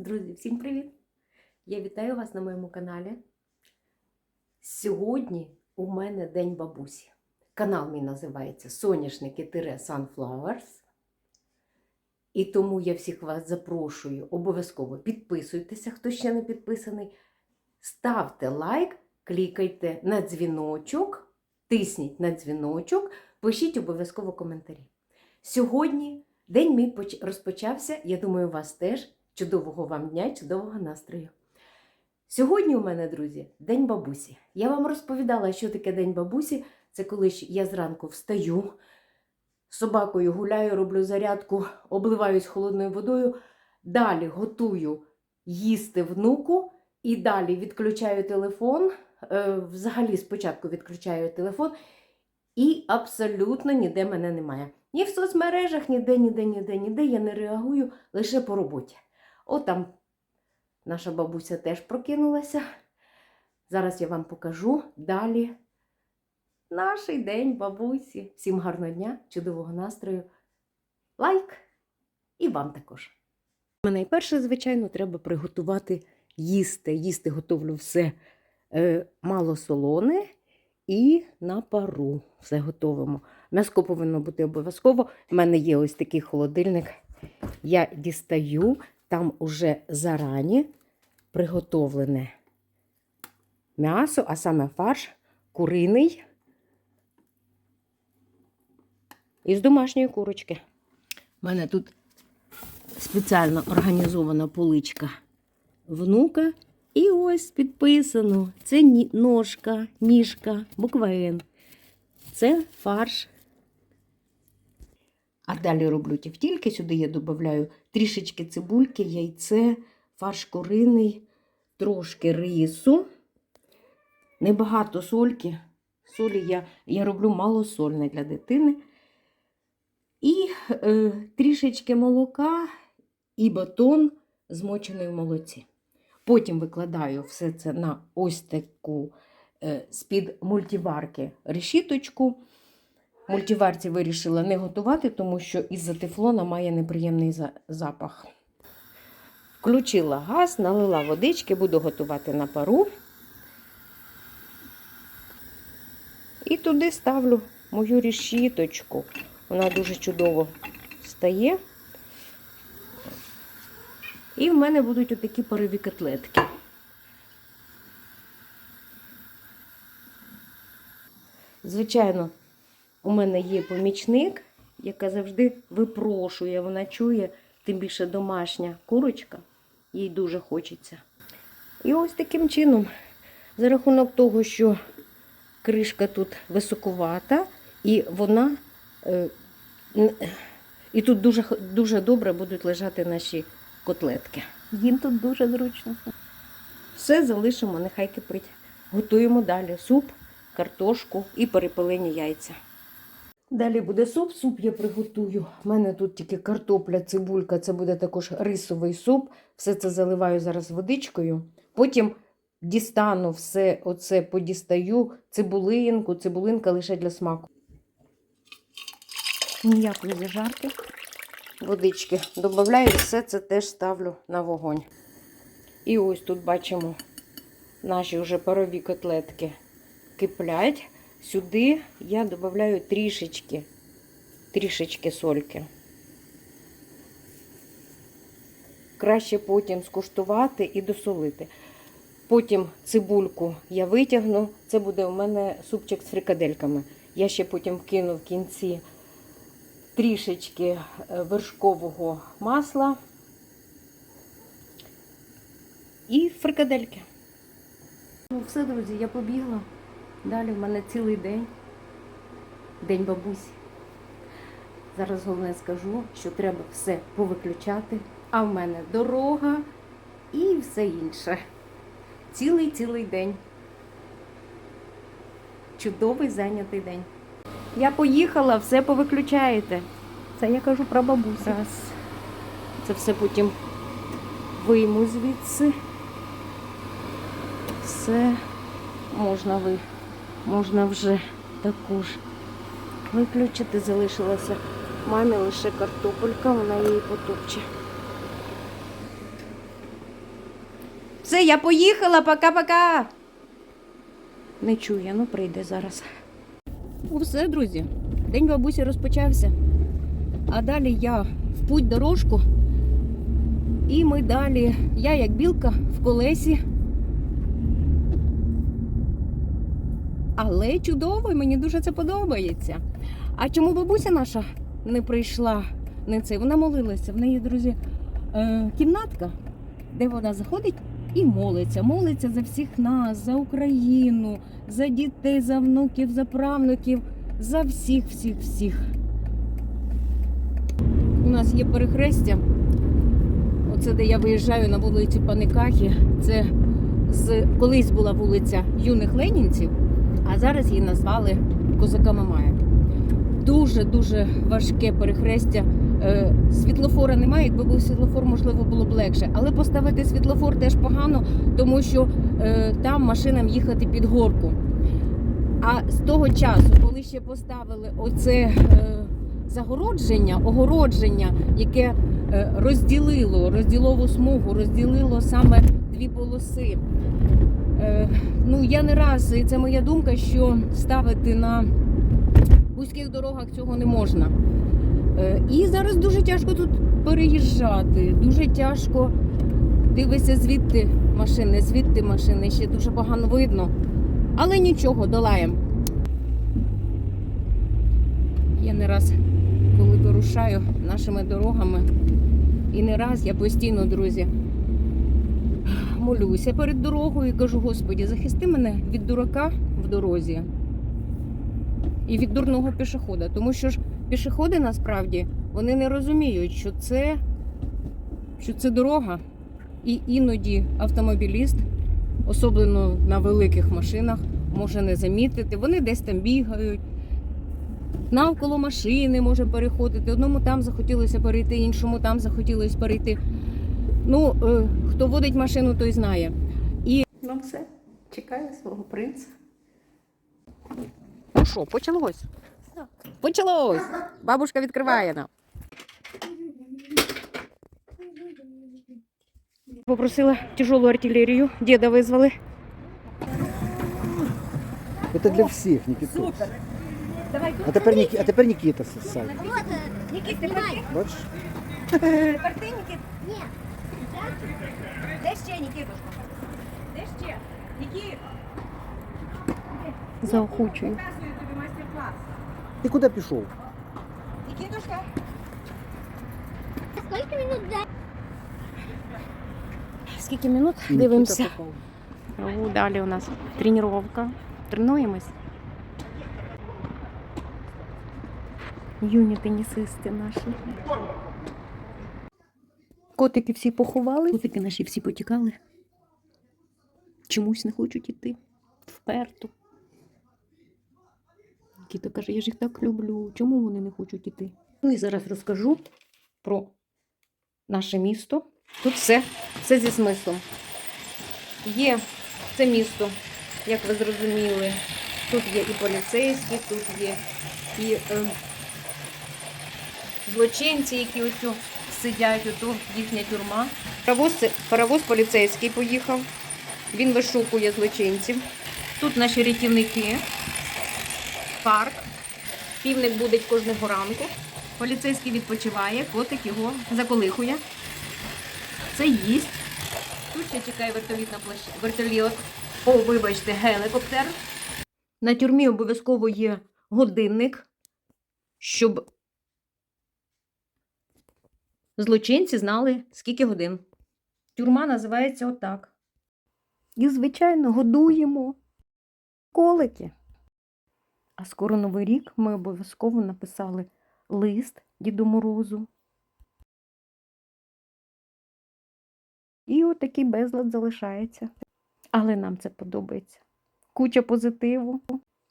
Друзі, всім привіт! Я вітаю вас на моєму каналі. Сьогодні у мене День бабусі. Канал мій називається Соняшники-Sunflowers. І тому я всіх вас запрошую, обов'язково підписуйтеся, хто ще не підписаний. Ставте лайк, клікайте на дзвіночок, тисніть на дзвіночок, пишіть обов'язково коментарі. Сьогодні день мій розпочався. Я думаю, у вас теж. Чудового вам дня, чудового настрою. Сьогодні у мене, друзі, День бабусі. Я вам розповідала, що таке День бабусі. Це коли я зранку встаю, з собакою гуляю, роблю зарядку, обливаюсь холодною водою, далі готую їсти внуку і далі відключаю телефон. Е, Взагалі спочатку відключаю телефон, і абсолютно ніде мене немає. Ні в соцмережах, ніде, ніде, ніде, ніде я не реагую лише по роботі. От там наша бабуся теж прокинулася. Зараз я вам покажу далі наш день бабусі. Всім гарного дня, чудового настрою. Лайк! І вам також. Найперше, звичайно, треба приготувати їсти. Їсти готовлю все е, малосолоне і на пару. Все готовимо. М'яско повинно бути обов'язково. У мене є ось такий холодильник. Я дістаю, там уже зарані приготовлене м'ясо, а саме фарш куриний із домашньої курочки. У мене тут спеціально організована поличка внука. І ось підписано: це ножка, ніжка, буква Н. Це фарш. А далі роблю тівтільки. Сюди я додаю трішечки цибульки, яйце, фарш куриний, трошки рису. Небагато сольки. Солі я, я роблю малосольне для дитини. І е, трішечки молока і батон змочений в молоці. Потім викладаю все це на ось таку е, з-під мультиварки решіточку. Мультиварці вирішила не готувати, тому що із-за тефлона має неприємний запах. Включила газ, налила водички, буду готувати на пару. І туди ставлю мою решіточку. Вона дуже чудово стає. І в мене будуть отакі парові котлетки. Звичайно, у мене є помічник, яка завжди випрошує, вона чує, тим більше домашня курочка, їй дуже хочеться. І ось таким чином, за рахунок того, що кришка тут високувата, і вона. е, І тут дуже, дуже добре будуть лежати наші котлетки. Їм тут дуже зручно. Все залишимо, нехай кипить. Готуємо далі суп, картошку і перепелені яйця. Далі буде суп. Суп я приготую. У мене тут тільки картопля, цибулька, це буде також рисовий суп. Все це заливаю зараз водичкою. Потім дістану все оце, подістаю цибулинку, цибулинка лише для смаку. Ніякої зажарки. Водички додаю, все це теж ставлю на вогонь. І ось тут бачимо наші вже парові котлетки киплять. Сюди я додаю трішечки, трішечки сольки. Краще потім скуштувати і досолити. Потім цибульку я витягну. Це буде у мене супчик з фрикадельками. Я ще потім вкину в кінці трішечки е, вершкового масла і фрикадельки. Ну, все, друзі, я побігла. Далі в мене цілий день. День бабусі. Зараз головне скажу, що треба все повиключати, а в мене дорога і все інше. Цілий-цілий день. Чудовий зайнятий день. Я поїхала, все повиключаєте. Це я кажу про бабусю. Раз. Це все потім вийму звідси. Все можна ви, можна вже також виключити. Залишилася мамі лише картопелька, вона її потопче. Все, я поїхала, пока-пока. Не чує, ну прийде зараз. Ну, все, друзі. День бабусі розпочався. А далі я в путь дорожку. І ми далі. Я як білка в колесі. Але чудово, мені дуже це подобається. А чому бабуся наша не прийшла? Не це? Вона молилася. В неї, друзі, е, кімнатка, де вона заходить і молиться. Молиться за всіх нас, за Україну, за дітей, за внуків, за правнуків, за всіх, всіх, всіх. У нас є перехрестя. Оце де я виїжджаю на вулицю Паникахи. Це з колись була вулиця юних ленінців, а зараз її назвали Козака Мамая. Дуже дуже важке перехрестя. Е, Світлофора немає. Якби був світлофор, можливо, було б легше. Але поставити світлофор теж погано, тому що е, там машинам їхати під горку. А з того часу, коли ще поставили оце е, загородження, огородження, яке розділило розділову смугу, розділило саме дві полоси. Е, ну я не раз, і це моя думка, що ставити на вузьких дорогах цього не можна. Е, І зараз дуже тяжко тут переїжджати. Дуже тяжко дивишся звідти машини, звідти машини. Ще дуже погано видно. Але нічого, долаємо. Я не раз, коли вирушаю нашими дорогами, і не раз я постійно, друзі, молюся перед дорогою і кажу: Господі, захисти мене від дурака в дорозі і від дурного пішохода. Тому що ж пішоходи насправді вони не розуміють, що це, що це дорога. І іноді автомобіліст, особливо на великих машинах, може не замітити. Вони десь там бігають. Навколо машини може переходити. Одному там захотілося перейти, іншому там захотілося перейти. Ну, е, хто водить машину, той знає. І ну все, чекаю свого принца. Ну що, почалось? Почалось! Бабушка відкриває нам. Попросила тяжелу артилерію, діда визвали. Это для всех, Никита. Супер! Давай А тепер, Нікі... а тепер Нікіта ссать. Нікіт, тепер ти. Бачиш? Тепер ти, Нікіт. Ні. Де ще, Нікітушка? Де ще? Нікіт. Заохочую. Показую тобі майстер-клас. Ти куди пішов? Нікітушка. Сколько минут до Скільки минут? І Нікіта Дивимося. попав. О, далі у нас тренування. Тренуємось. Юні тенісисти наші. Котики всі поховали. Котики наші всі потікали. Чомусь не хочуть іти. Вперто. Кіта каже, я ж їх так люблю. Чому вони не хочуть іти? Ну і зараз розкажу про наше місто. Тут все, все зі смислом. Є це місто, як ви зрозуміли. Тут є і поліцейські, тут є і е, злочинці, які ось сидять, ото їхня тюрма. Паровоз, паровоз поліцейський поїхав. Він вишукує злочинців. Тут наші рятівники, парк. Півник буде кожного ранку. Поліцейський відпочиває, котик його заколихує. Це їсть. Тут ще чекає вертоліт на площі. Вертоліт. О, вибачте, гелікоптер. На тюрмі обов'язково є годинник, щоб злочинці знали, скільки годин. Тюрма називається отак. І, звичайно, годуємо колики. А скоро Новий рік ми обов'язково написали лист Діду Морозу. І отакий безлад залишається. Але нам це подобається. Куча позитиву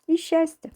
і щастя.